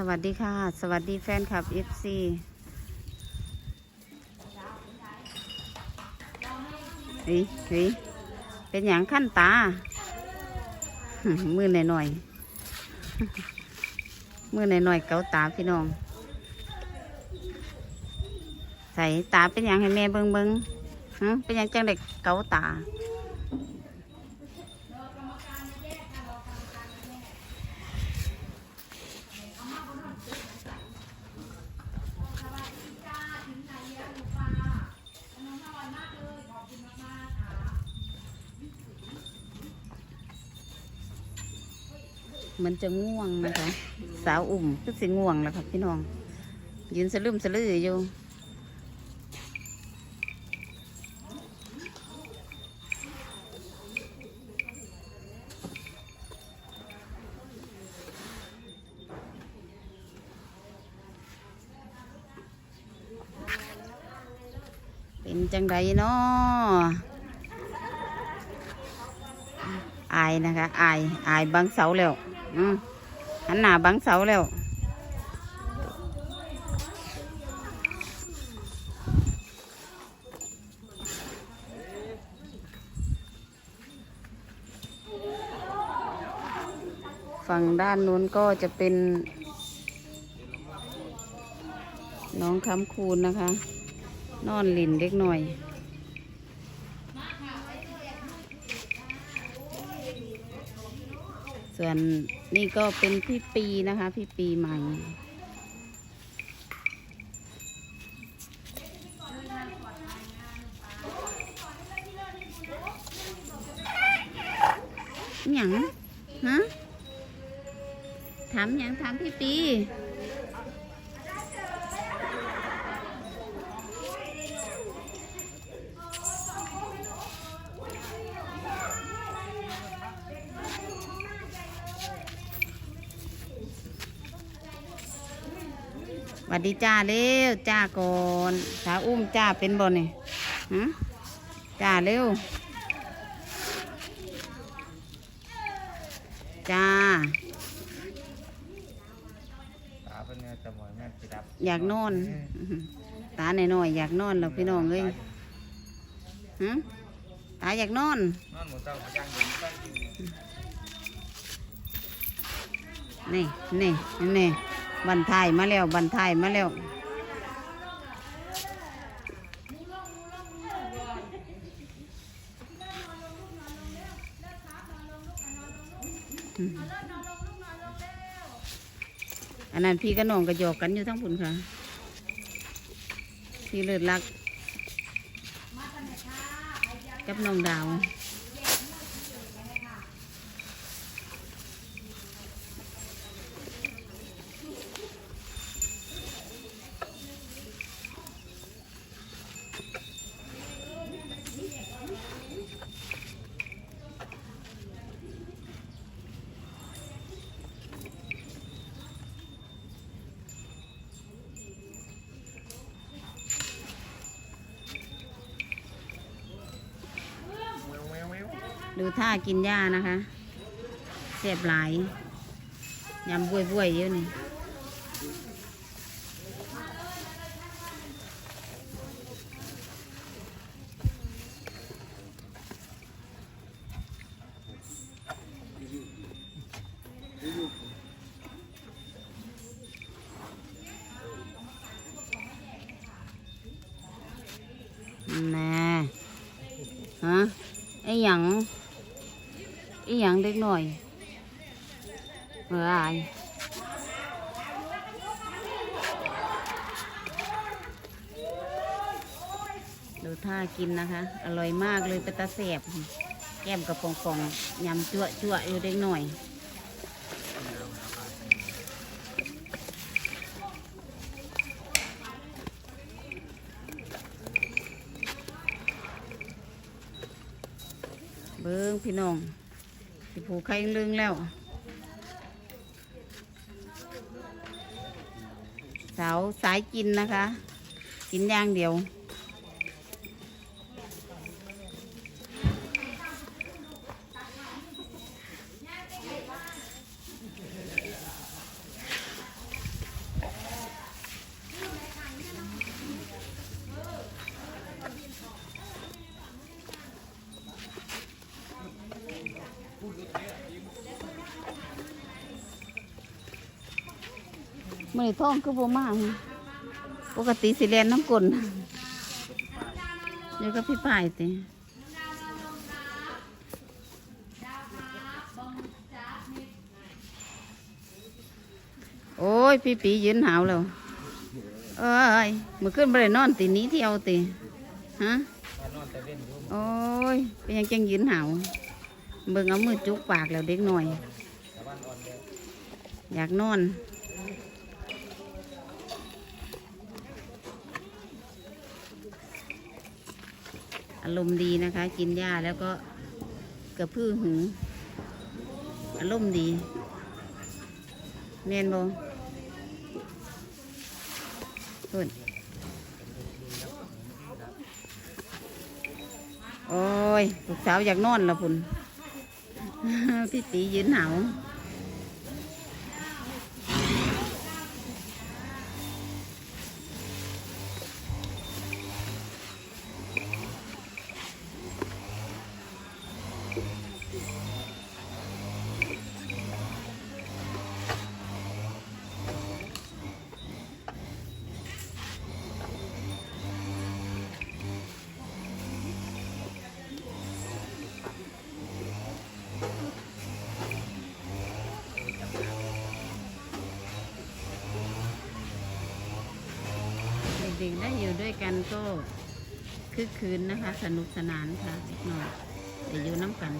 สวัสดีค่ะ สวัสดีแฟนคลับ FC เฮ้ยเฮ้ยเป็นอย่างขั้นตา มือหน่อยหน่อยๆมือหน่อยหน่อยๆเกาตาพี่น้อง ใส่ตาเป็นอย่างให้แม่เบิงเบิงเป็นอย่างจังเด็กเกาตา มันจะง่วงนะคะ สาวอุ่มก็สิง่วงแล้วครับพี่น้อง ยืนสลืมสลืออยู่เป็นจังไดเนาะอายนะคะ อาย อายบังเสาแล้ว อืมหันหน้าบังเสาแล้วฝั่งด้านนู้นก็จะเป็น น้องคำคูณนะคะ นอนหลินเล็กหน่อย ส่วนนี่ก็เป็นพี่ปีนะคะ พี่ปีใหม่ หยังฮะถามหยังถามพี่ปี หวัดดีจ้าเร็วจ้าก่อนสาวอุ้มจ้าเป็นบ่เนี่ยฮะจ้าเร็วจ้า ตาเป็นไงจะหมอยแม่ติดับอยากนอนอื้อหือตาหน่อยๆอยากนอนแล้วพี่น้องเอ้ยฮะตาอยากนอน นอนหมูเต้าเขาย่างอยู่ใต้ดินเนี่ยนี่นี่นี่ บันทายมาแล้วบันทายมาแล้วอันนั้นพี่กับน้องก็หยอกกันอยู่ทั้งผุนค่ะ พี่เลิศรัก กับน้องดาว ดูท่ากินหญ้านะคะเสียบหลายยำบวยบวยๆเยอะนี่แน่ฮะไอ้หยัง อ้หยังเล็กหน่อยเมื่อไรดูท่ากินนะคะ อร่อยมากเลยเป็นตาแสบแก้มกระปองปองๆยำจั่วจั่วๆอยู่เล็กหน่อยเบิ้งพี่น้อง สิผูกไข่ลึงแล้ว สาวสายกินนะคะ กินอย่างเดียว มื่อท้องคือบ่มากปกติสิแลนน้ำกลนเดี๋ยวก็พี่ป่ายติโอ้ย พี่ปียืนหาวแล้ว เอ้ยเมื่อคืนบ่ได้นอนตีนี้เที่ยวติฮะโอ้ยเป็นยังจังยืนหาวเบิ่งเอามือจุกปากแล้วเด็กหน่อย อยากนอน อารมณ์ดีนะคะ กินหญ้าแล้วก็กระพือหูอารมณ์ดีแมนบอพุ่นโอ้ยลูกสาวอยากนอนล้วพุ่น พี่ตียืนหนาว ด็กๆได้อยู่ด้วยกันก็คึกคืนนะคะ สนุกสนานค่ะเล็กน้อยแต่อยู่น้ำกัน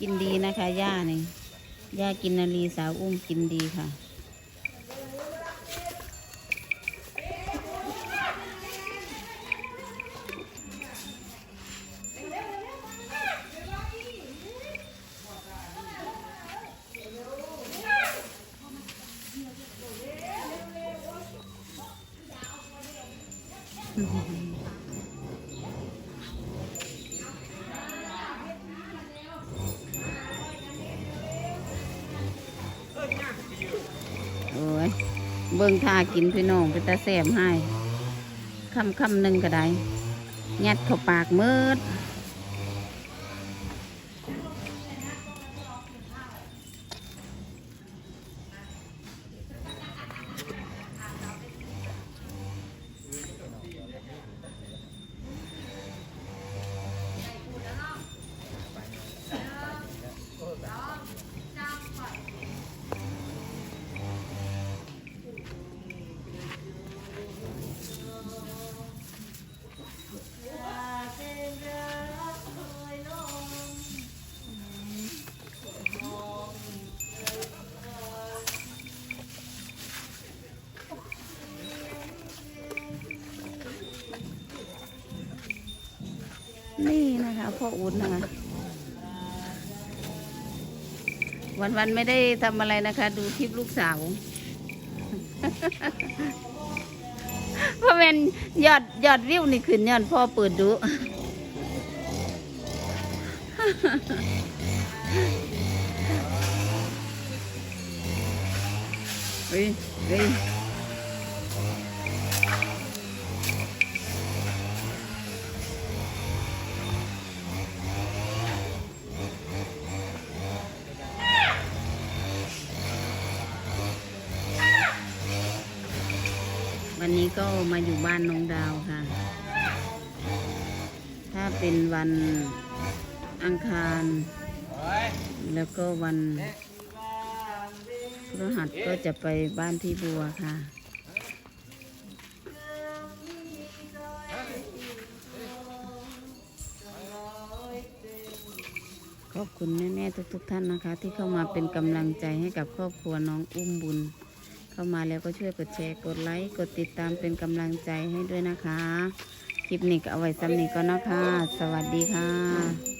กินดีนะคะย่านี่ย่ากินนารีสาวอุ้มกินดีค่ะ เบิ่งท่ากินพี่น้องเป็นตาแสบให้คำคำหนึ่งก็ได้ยัดเข้าปากมืด นี่นะคะพ่ออุ่นนะคะวันวันไม่ได้ทำอะไรนะคะ ดูคลิปลูกสาวเพราะเป็นยอดยอดวิวนี่ขึ้นยอดพ่อเปิดดู เฮ้ยเฮ้ย วันนี้ก็มาอยู่บ้านน้องดาวค่ะ ถ้าเป็นวันอังคาร แล้วก็วันพฤหัสก็จะไปบ้านพี่บัวค่ะ ขอบคุณแม่ๆทุกๆท่านนะคะ ที่เข้ามาเป็นกำลังใจให้กับครอบครัวน้องอุ้มบุญ เข้ามาแล้วก็ช่วยกดแชร์ กดไลค์ กดติดตามเป็นกำลังใจให้ด้วยนะคะ คลิปนี้ก็เอาไว้ซ้ำนี้ก็นะคะ สวัสดีค่ะ